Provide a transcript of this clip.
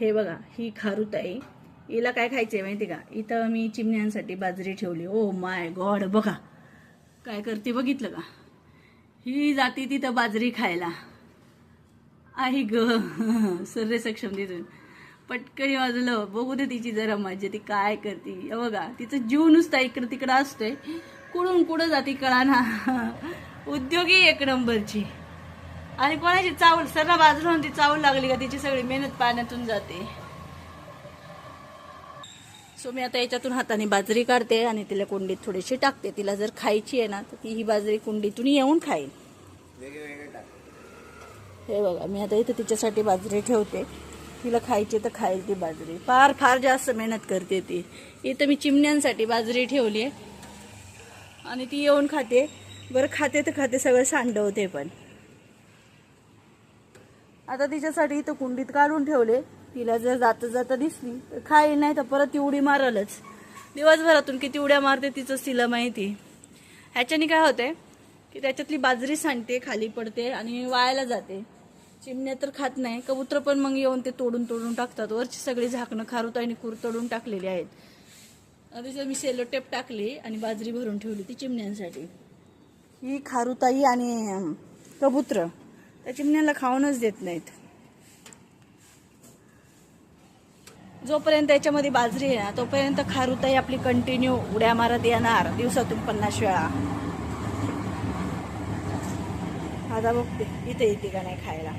हे बघा ही खारुत आहे हिला काय खायचे माहिती का? इथं मी चिमण्यांसाठी बाजरी ठेवली. ओ माय गॉड बघा. काय करते बघितलं का? ही जाती तिथं बाजरी खायला. आई ग सर्रे सक्षम तिथून पटकन वाजलं. बघू दे तिची जरा मजा ती काय करते. बघा तिचं जीव नुसता इकडं तिकडं असतोय. कुठून कुठं जाती कळाना. उद्योगी एक नंबरची. आणि कोणाची चावल सर्व बाजूला होऊन ती चावल लागली का तिची सगळी मेहनत पाण्यातून जाते. सो मी आता याच्यातून हाताने बाजरी काढते आणि तिला कुंडीत थोडीशी टाकते. तिला जर खायची आहे ना तर ती ही बाजरी कुंडीतून येऊन खाईल. हे बघा मी आता इथं तिच्यासाठी बाजरी ठेवते. तिला खायची तर खाईल ती बाजरी. फार फार जास्त मेहनत करते ती. इथं मी चिमण्यांसाठी बाजरी ठेवली आहे. आणि ती येऊन खाते. बरं खाते तर खाते सगळं सांडवते पण. आता तिच्यासाठी इथं कुंडीत काढून ठेवले. तिला जर जाता जाता दिसली तर खाईल नाही तर परत ती उडी मारलच. दिवसभरातून किती उड्या मारते तिचंच तिला माहिती. ह्याच्याने काय होते की त्याच्यातली बाजरी सांडते खाली पडते आणि वायाला जाते. चिमण्या तर खात नाही कबूतर पण मग येऊन ते तोडून तोडून टाकतात. वरची सगळी झाकणं खारुत आणि कुर तोडून टाकलेली आहेत. तिचं मी सेलो टेप टाकली आणि बाजरी भरून ठेवली ती चिमण्यांसाठी. ही खारुताई आणि अं, कबूतर. त्या चिमण्याला खाऊनच देत नाहीत. जोपर्यंत याच्यामध्ये बाजरी आहे ना तोपर्यंत खारुताई आपली कंटिन्यू उड्या मारत येणार दिवसातून पन्नास वेळा. आता बघते इथे येते का नाही खायला.